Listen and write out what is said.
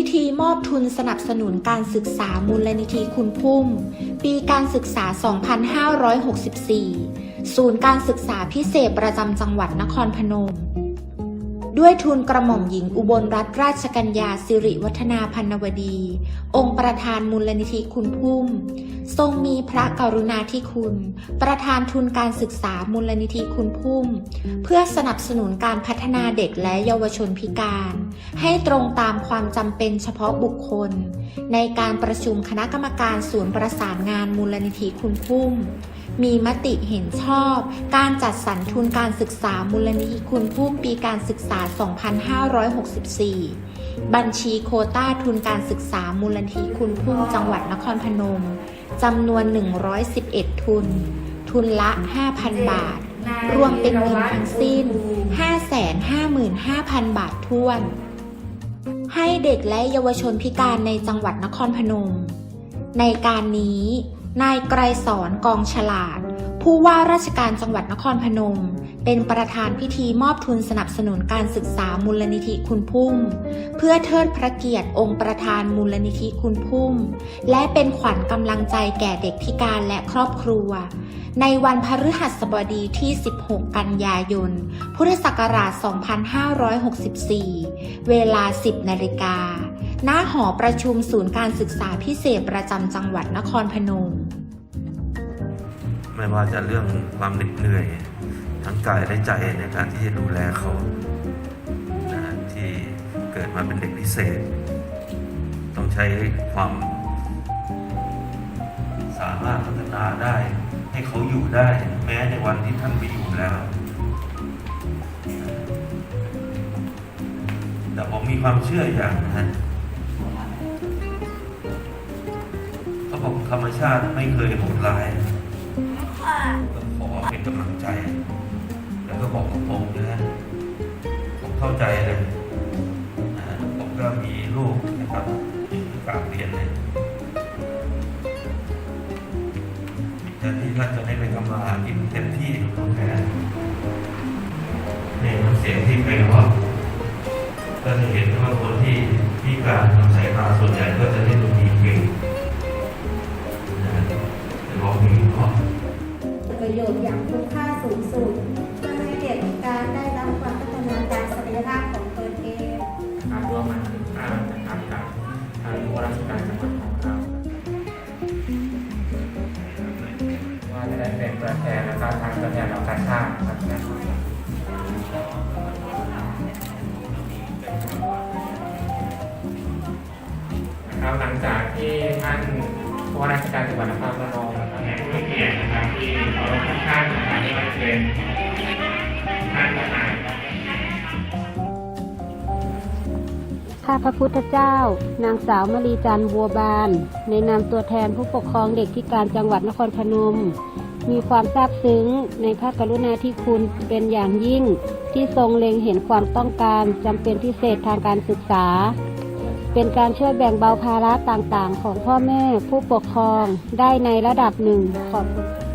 พิธีมอบทุนสนับสนุนการศึกษามูลนิธิคุณพุ่ม ปีการศึกษา 2564 ศูนย์การศึกษาพิเศษประจำจังหวัดนครพนม ด้วยทุนกระหม่อมหญิงอุบลรัตนราชกัญญาสิริวัฒนาพันวดี องค์ประธานมูลนิธิคุณพุ่ม ทรงมีพระกรุณาธิคุณ ประธานทุนการศึกษามูลนิธิคุณพุ่ม เพื่อสนับสนุนการพัฒนาเด็กและเยาวชนพิการ ให้ตรงตามความจำเป็นเฉพาะบุคคล ในการประชุมคณะกรรมการศูนย์ประสานงานมูลนิธิคุณพุ่ม มีมติเห็นชอบ การจัดสรรทุนการศึกษามูลนิธิคุณพุ่มปีการศึกษา 2564 บัญชีโคต้าทุนการศึกษามูลนิธิคุณพุ่มจังหวัดนครพนม จำนวน 111 ทุน ทุนละ 5,000 บาท รวมเป็นเงินทั้งสิ้น 555,000 บาทท้วน ให้เด็กและเยาวชนพิการในจังหวัดนครพนม ในการนี้ นายไกรสอนกองฉลาด ผู้ว่าราชการจังหวัดนครพนม เป็นประธานพิธีมอบทุนสนับสนุนการศึกษามูลนิธิคุณพุ่ม เพื่อเทิดพระเกียรติองค์ประธานมูลนิธิคุณพุ่ม และเป็นขวัญกำลังใจแก่เด็กพิการและครอบครัว ในวันพฤหัสบดีที่ 16 กันยายน พุทธศักราช 2564 เวลา 10 นาฬิกาณหอประชุมศูนย์การศึกษาพิเศษประจำจังหวัดนครพนม ไม่ว่าจะเรื่องความเหน็ดเหนื่อย ทั้งกายและใจในการที่จะดูแลเขานะที่เกิดมาเป็นเด็กพิเศษ ต้องใช้ความ สามารถพัฒนาได้ ให้เขาอยู่ได้ แม้ในวันที่ท่านไม่อยู่แล้ว แต่ผมมีความเชื่ออย่างนะฮะเขาบอกธรรมชาติไม่เคยโหดร้าย ก็ขอเป็นกำลังใจ แล้วก็บอกตรงๆนะฮะผมเข้าใจเลยนะฮะผมก็มีลูกนะครับที่กลางเรียนเลยแต่ที่ท่านจะได้ไปทำมาหากินเต็มที่ตรงแค่เนี่ยมันเสียงที่เพลงเพราะก็จะเห็นว่าคนที่พิการทางสายตาส่วนใหญ่ก็จะเล่นด ประโยชน์อย่างคุณค่าสูงสุดเพื่อให้เด็กการได้รับความพัฒนาการศักยภาพของตนเองครับร่วมมาถึงภาพนะครับกับทางผู้ราชการจังหวัดของเราว่าจะได้เป็นตัวแทนแล้วก็ทางตัวแทนเราการชาตินะครับนะครับหลังจากที่ท่านผู้ว่าราชการจังหวัดนครพนม ผู้เกียรตินะครับที่ขอรบทุกท่านนะครับไม่ว่าจะเป็นท่านประธานข้าพระพุทธเจ้า นางสาวมรีจันบัวบาน ในนามตัวแทนผู้ปกครองเด็กพิการจังหวัดนครพนม มีความซาบซึ้งในพระกรุณาธิคุณเป็นอย่างยิ่งที่ทรงเล็งเห็นความต้องการจำเป็นพิเศษทางการศึกษา เป็นการช่วยแบ่งเบาภาระต่างๆ ของพ่อแม่ผู้ปกครองได้ในระดับหนึ่งขอบคุณ